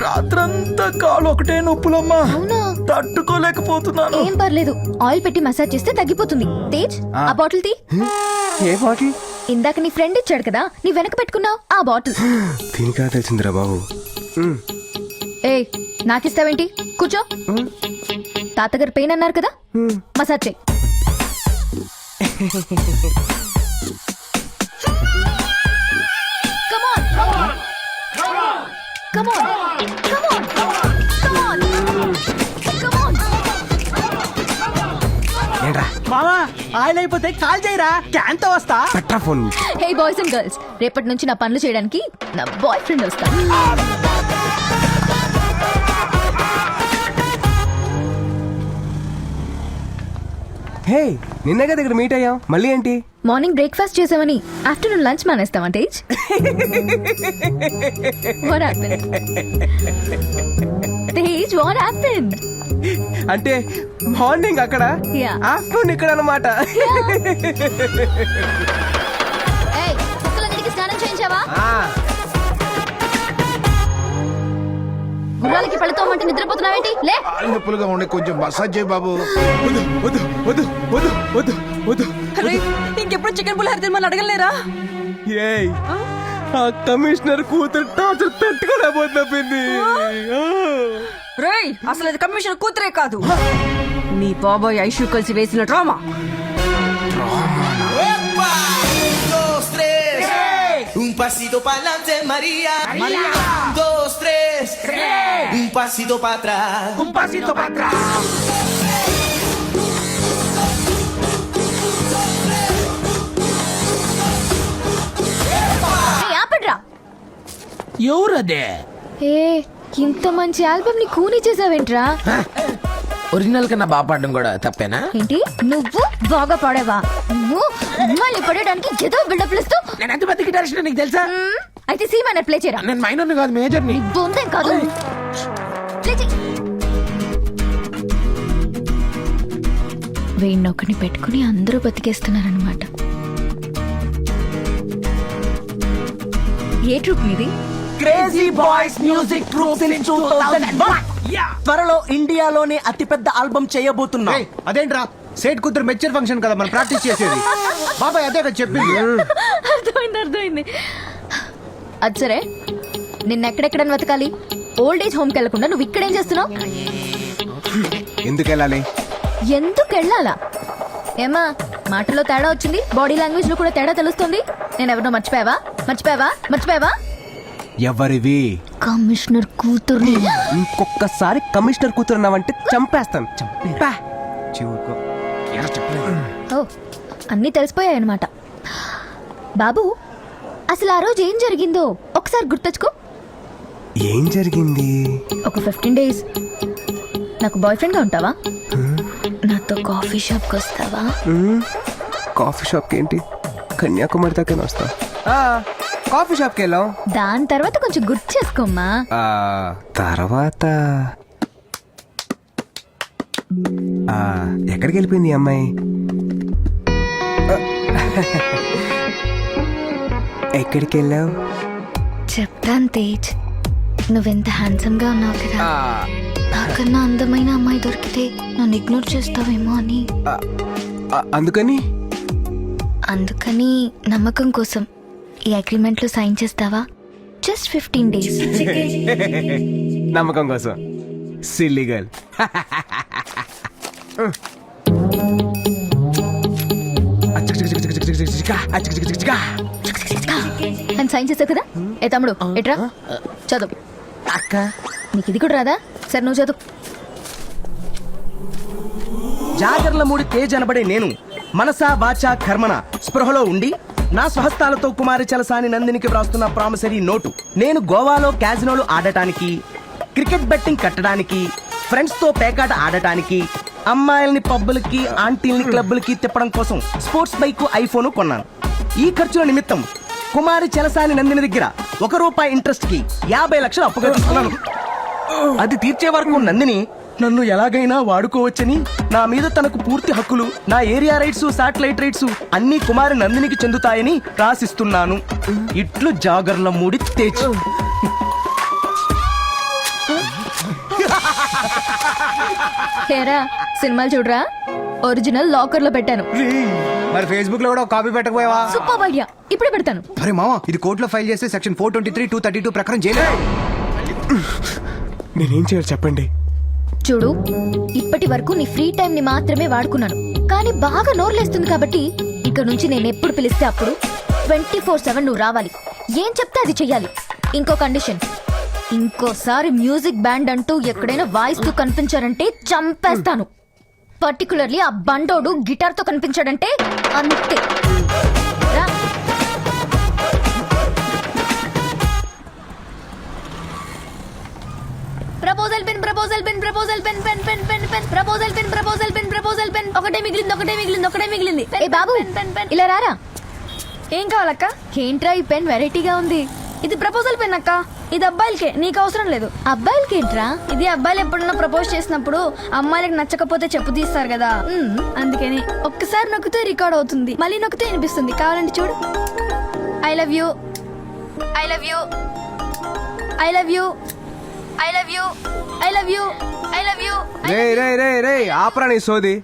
రాత్రంతా కాలు ఒకటే నొప్పులమ్మా. అవునా? తట్టుకోలేకపోతున్నాను. ఏం పర్లేదు. ఆయిల్ పెట్టి మసాజ్ చేస్తే తగ్గిపోతుంది. తేజ్ ఆ. బాటిల్ తీ. ఏ బాటిల్? ఇందాక నీ ఫ్రెండ్ ఇచ్చాడు కదా నీ వెనక పెట్టుకున్నావు ఆ బాటిల్. దీనికా తెలిసిందిరా బాబు. ఏ నాకిస్తావేంటి? కూర్చో. తాతగారు పెయిన్ అన్నారు కదా? మసాజ్ చేయి. Come on. Come on. మామా ఆయిల్ అయిపోతే కాల్ చేయరా? క్యాన్తో వస్తా. పట్రా phone hey boys and girls రేపటి నుంచి నా పనులు చేయడానికి నా బాయ్ ఫ్రెండ్ వస్తాను హే నిన్నే కదా ఇక్కడ మీట్ అయ్యాం. మళ్ళీ ఏంటి? మార్నింగ్ బ్రేక్ఫాస్ట్ చేసామని afternoon lunch మానేస్తావా Tej? What happen Tej what happen అంటే మార్నింగ్ అక్కడ. ఆఫ్టర్నూన్ ఇక్కడ అనమాట గుర్రాలకి పెళ్ళతోమంటే నిద్రపోతున్నావేంటి? లే. కాళ్ళు నొప్పులుగా ఉండే కొంచెం మసాజ్ చేయి బాబు. వద్దు వద్దు వద్దు వద్దు వద్దు వద్దు. ఇంకెప్పుడు చికెన్ పులిహోర తినమని అడగలేరా? ఏయ్ ఆ? కమిషనర్ కూతురు టార్చర్ తట్టుకోలేకపోతున్నా పింది రేయ్ అసలు అది కమిషన్ కూతురే కాదు నీ బాబాయ్ ఐషు కలిసి వేసిన drama tres. Un pasito para adelante, María. María. Dos, tres. Un pasito para atrás. Un pasito para atrás. ఎవరదే ఏ ఇంత మంచి ఆల్బమ్ని కూని చేసావేంట్రా? ఒరిజినల్ కన్నా బాగా పాడడం కూడా తప్పేనా? ఏంటి? నువ్వు బాగా పాడేవా? నువ్వు మళ్ళీ పడేయడానికి ఏదో బిల్డప్ ఇస్తూ నేను ఎంత పెద్ద గిటారిస్ట్ నీకు తెలుసా? అయితే సీ మైనర్ ప్లే చేయరా? నేను మైనర్ కాదు మేజర్ని. బొందేం కాదు. ప్లే చెయ్. పెట్టుకుని అందరూ బతికేస్తున్నారనమాట ఏ ట్రూప్ మీది? క్రేజీ బాయ్స్ మ్యూజిక్ 2001 త్వరలో ఇండియాలోనే అతిపెద్ద ఆల్బమ్ చేయబోతున్నా. అదేంట్రా? సేట్ కూతురు మెచ్చర్ ఫంక్షన్ కదా మనం ప్రాక్టీస్ చేసేది. బాబాయ్ అదే కదా చెప్పింది. అర్థమైంది అర్థమైంది. అది సరే. నిన్న ఎక్కడెక్కడ వెతకాలి ఓల్డ్ ఏజ్ హోమ్కి వెళ్ళకుండా నువ్వు ఇక్కడేం చేస్తున్నావు? ఎందుకు వెళ్ళాలి ఎందుకు వెళ్ళాలా ఏమా మాటలో తేడా వచ్చింది? బాడీ లాంగ్వేజ్లో కూడా తేడా తెలుస్తుంది? నేను ఎవరినో మర్చిపోయావా? మర్చిపోయావా? మర్చిపోయావా? ఎవరివి? కమిషనర్ కూతుర్ని. ఇంకొకసారి కమిషనర్ కూతురు అన్నావంటే చంపేస్తాను చంపా చివుకో ఓ అన్నీ తెలిసిపోయాయి అనమాట బాబు అసలు ఆ రోజు ఏం జరిగిందో ఒకసారి గుర్తొచ్చుకో. ఏం జరిగింది? ఒక ఫిఫ్టీన్ డేస్. నాకు బాయ్ ఫ్రెండ్గా ఉంటావా నాతో కాఫీ షాప్కి వస్తావా. కాఫీ షాప్కి ఏంటి కన్యాకుమారి దాకా వస్తా. ఆ, కాఫీ షాప్కి వెళ్ళాం దాని తర్వాత కొంచెం గుర్తు చేసుకోమ్మా. ఆ, తర్వాత? ఆ, ఎక్కడికి వెళ్ళిపోయింది ఈ అమ్మాయి? ఎక్కడికి వెళ్ళావు? చెప్తాను తేజ్. నువ్వెంత హ్యాండ్సమ్గా ఉన్నావు కదా. నాకన్నా అందమైన అమ్మాయి దొరికితే నన్ను ఇగ్నోర్ చేస్తావేమో అని. అందుకని? అందుకని నమ్మకం కోసం. ఈ అగ్రిమెంట్లో సైన్ చేస్తావా? జస్ట్ ఫిఫ్టీన్ డేస్ నమ్మకం కోసం. సిల్లీ గర్ల్ అని సైన్ చేసావు కదా? ఏ తమ్ముడు ఎట్రా? చదువు. అక్క. నీకు ఇది కూడా రాదా? సరే నువ్వు చదువు. జాగర్ల మూడి తేజ్ అనబడే నేను. మనసా వాచా కర్మన స్పృహలో ఉండి నా స్వహస్తాలతో కుమారి చలసాని నందినికి వ్రాస్తున్న ప్రామిసరీ నోటు. నేను గోవాలో క్యాజినోలు ఆడటానికి క్రికెట్ బెట్టింగ్ కట్టడానికి ఫ్రెండ్స్తో పేకాట ఆడటానికి అమ్మాయిల్ని పబ్బులకి ఆంటీల్ని క్లబ్బులకి తిప్పడం కోసం స్పోర్ట్స్ బైక్ ఐఫోన్ కొన్నాను. ఈ ఖర్చుల నిమిత్తం కుమారి చలసాని నందిని దగ్గర ఒక రూపాయి ఇంట్రెస్ట్కి యాభై లక్షలు అప్పుగా తీసుకున్నాను. అది తీర్చే వరకు నందిని నన్ను ఎలాగైనా వాడుకోవచ్చని నా మీద తనకు పూర్తి హక్కులు నా ఏరియా రైట్స్ శాటిలైట్ రైట్స్ అన్ని కుమారి నందినికి చెందుతాయని రాసిస్తున్నాను. ఇట్లు జాగర్ల మూడి తేచు. సినిమాలు చూడరా? ఒరిజినల్ లాకర్లో పెట్టాను మరి ఫేస్బుక్లో కూడా కాపీ పెట్టకపోయావా? సూపర్ ఐడియా ఇప్పుడే పెడతాను. అరే మామ ఇది కోర్టులో ఫైల్ చేస్తే section four twenty three two thirty two ప్రకారం చేయలేదు నేనేం చేయాలి చెప్పండి. చూడు ఇప్పటి వరకు నీ ఫ్రీ టైం ని మాత్రమే వాడుకున్నాను. కానీ బాగా నోర్లేస్తుంది కాబట్టి ఇక నుంచి నేను ఎప్పుడు పిలిస్తే అప్పుడు ట్వంటీ ఫోర్ సెవెన్ నువ్వు రావాలి. ఏం చెప్తే అది చెయ్యాలి. ఇంకో కండిషన్. ఇంకోసారి మ్యూజిక్ బ్యాండ్ అంటూ ఎక్కడైనా వాయిస్తూ కనిపించారంటే చంపేస్తాను. పర్టికులర్లీ ఆ బండోడు గిటార్తో కనిపించాడంటే అంతే. Proposal pen proposal pen proposal pen pen pen pen pen proposal pen proposal pen proposal pen ఒకటే మిగిలింది ఒకటే మిగిలింది ఒకటే మిగిలింది. ఏ బాబు పెన్ పెన్ ఇలా రారా? ఏం కావాలక్క? ఏంట్రా ఈ పెన్ వెరైటీగా ఉంది? ఇది ప్రపోజల్ పెన్ అక్క. ఇది అబ్బాయిలకే నీకు అవసరం లేదు. అబ్బాయిలకి ఏంట్రా ఇది అబ్బాయిలు ఎప్పుడన్నా ప్రపోజ్ చేసినప్పుడు అమ్మాయిలకు నచ్చకపోతే చెప్పు తీస్తారు కదా. అందుకని. ఒక్కసారి నొక్కితే రికార్డ్ అవుతుంది. మళ్ళీ నొక్కితే వినిపిస్తుంది. కావాలంటే చూడు. I love you I love you I love you I love you. I love you. I love you. రే రే రే రే ఆపరా నీ సోది.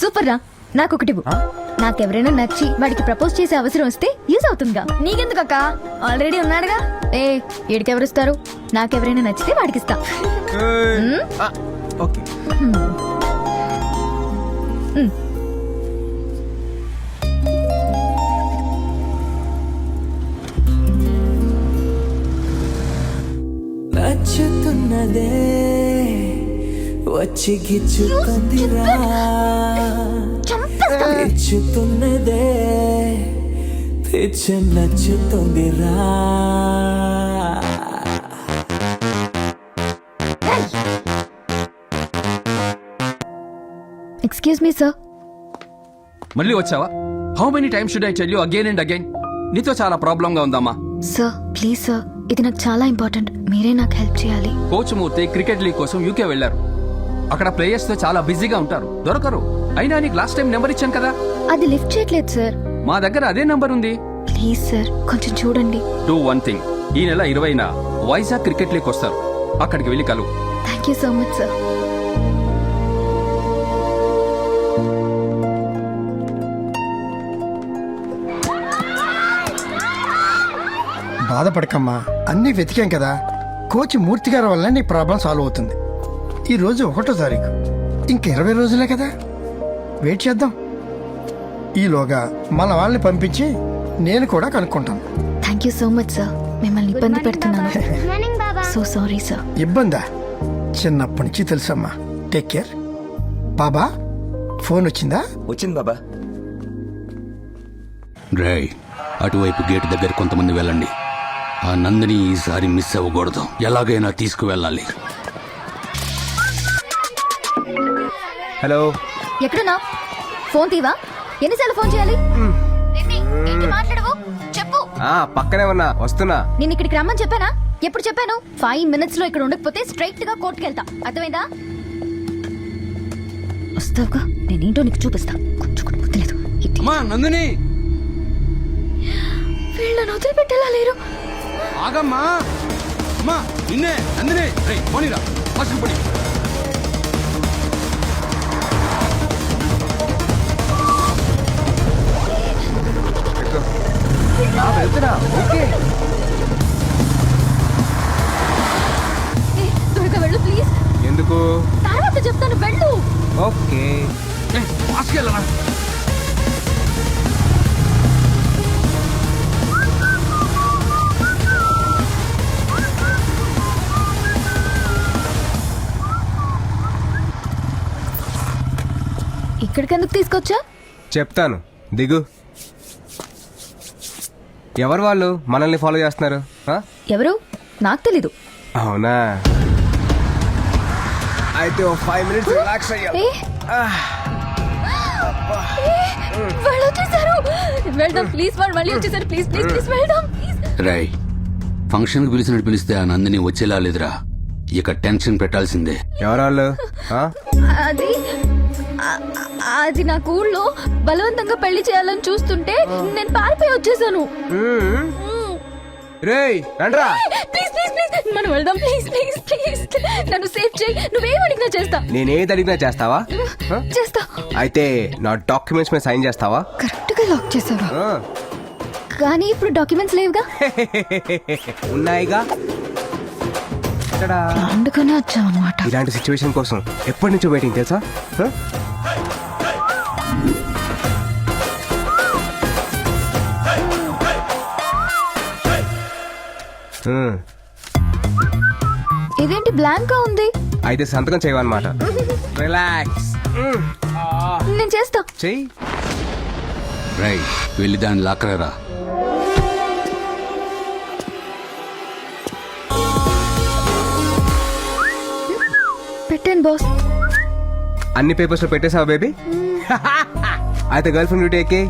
సూపర్ రా. నాకు ఒకటి ఇవ్వు. నాకెవరైనా నచ్చి వాడికి ప్రపోజ్ చేసే అవసరం వస్తే యూజ్ అవుతుందిగా. నీకెందుకక్క? ఆల్రెడీ ఉన్నాడుగా. ఏ ఈడికెవరిస్తారు? నాకెవరైనా నచ్చితే వాడికి ఇస్తా ఓకే. నచ్చుతున్నదే వచ్చి గిచ్చుకుందిరా చంపేస్తా. ఇచ్చుతున్నదే పిచ్చి నచ్చుతుందిరా ఎక్స్క్యూజ్ మీ సార్ మళ్ళీ వచ్చావా? How many times should I tell you again and again నీతో చాలా ప్రాబ్లం గా ఉందమ్మా. సార్ ప్లీజ్ సార్ ఇది నాకు చాలా ఇంపార్టెంట్. మీరే నాకు హెల్ప్ చేయాలి. కోచ్ మూర్తి క్రికెట్ లీగ్ కోసం యూకే వెళ్ళారు అక్కడ ప్లేయర్స్తో చాలా బిజీగా ఉంటారు. దొరకరు. అయినా నీకు లాస్ట్ టైం నెంబర్ ఇచ్చాను కదా? అది లిఫ్ట్ చేయట్లేదు సార్. మా దగ్గర అదే నెంబర్ ఉంది. Please sir. కొంచెం చూడండి. డూ వన్ థింగ్ ఈ నెల ఇరవైన వైజాగ్ క్రికెట్ లీగ్ వస్తారు. అక్కడికి వెళ్ళి కలువు. Thank you so much sir బాధపడకమ్మా. అన్నీ వెతికాం కదా. కోచ్ మూర్తి గారి వల్ల నీ ప్రాబ్లం సాల్వ్ అవుతుంది. ఈ రోజు ఒకటో తారీఖు. ఇంక ఇరవై రోజులే కదా. వెయిట్ చేద్దాం. ఈలోగా మన వాళ్ళని పంపించి నేను కూడా కనుక్కుంటాను. Thank you so much sir మిమ్మల్ని ఇబ్బంది పెడుతున్నాను. సో సారీ సార్ ఇబ్బందా? చిన్నప్పటి నుంచి తెలుసమ్మా. టేక్ కేర్ బాబా ఫోన్ వచ్చిందా? వచ్చింది బాబా. రేయ్ అటువైపు గేట్ దగ్గర కొంతమంది వెళ్ళండి. ఆ నందిని ఈసారి మిస్ అవ్వకూడదు. ఎలాగైనా తీసుకువెళ్ళాలి. హలో. ఎక్కడున్నా? ఫోన్ తీవా? ఎన్నిసార్లు ఫోన్ చేయాలి? ఏంటి మాట్లాడవు. చెప్పు. ఆ పక్కనే ఉన్నా వస్తున్నా. నేను ఇక్కడికి రమ్మని చెప్పానా? ఎప్పుడు చెప్పాను? ఫైవ్ మినిట్స్లో ఇక్కడ ఉండకపోతే స్ట్రైట్గా కోర్టుకి వెళ్తా అర్థమైందా? వస్తావుగా? నేనేంటో నీకు చూపిస్తా. కొంచెం కూడా బుద్ధి లేదు. ఇది అమ్మా నందిని! వీళ్ళని వదిలిపెట్టేలా లేరు? ఆగమ్మా. అమ్మా నిన్నే నందిని. రేయ్ పోనీరా. పోనీ. ఆ, వెళ్తున్నా ఓకే త్వరగా వెళ్ళు ప్లీజ్ ఎందుకు? తర్వాత చెప్తాను వెళ్ళు. ఓకే. ఫాస్ట్గా వెళ్ళరా ఇక్కడికి ఎందుకు తీసుకొచ్చా? చెప్తాను. దిగు. ఎవరు వాళ్ళు మనల్ని ఫాలో చేస్తున్నారు? ఆ? ఎవరు? నాకు తెలీదు. అవునా? అయితే ఓ ఫైవ్ మినిట్స్ రిలాక్స్ అయ్యాలి. ఏ? ఏ, వాళ్ళు వచ్చేసారు. వెళ్దాం ప్లీజ్ వాళ్ళు మళ్ళీ వచ్చేసారు. ప్లీజ్ ప్లీజ్ ప్లీజ్ వెళ్దాం ప్లీజ్. రేయ్ ఫంక్షన్కి పిలిచినట్టు పిలిస్తే ఆ నందిని వచ్చేలా లేదురా. ఇక టెన్షన్ పెట్టాల్సిందే. ఎవరు వాళ్ళు ఆ? అది అది నాకు ఊళ్ళో బలవంతంగా పెళ్ళి చేయాలని చూస్తుంటే నేను పారిపోయి వచ్చేసాను. రేయ్ రండ్రా. Please please please. మనం వెళ్దాం. Please please please. నన్ను సేవ్ చేయి. నువ్వేం అడిగినా చేస్తా. నేనేది అడిగినా చేస్తావా? చేస్తా. అయితే నా డాక్యుమెంట్స్ మీద సైన్ చేస్తావా? కరెక్ట్గా లాక్ చేసావా. కానీ ఇప్పుడు డాక్యుమెంట్స్ లేవుగా? ఉన్నాయిగా? అందుకనే వచ్చావు అనమాట ఇలాంటి సిచ్యువేషన్ కోసం ఎప్పటి నుంచో వెయిటింగ్ తెలుసా? ఇదేంటి బ్లాంక్గా ఉంది? అయితే సంతకం చేయవన్నమాట. రిలాక్స్ నేను చేస్తా. చెయ్యి. రై వెళ్ళి దాన్ని లాక్కరా పెట్టాను బాస్. అన్ని పేపర్స్లో పెట్టేసావా బేబీ? అయితే గర్ల్ ఫ్రెండ్ డ్యూటీ ఎక్కి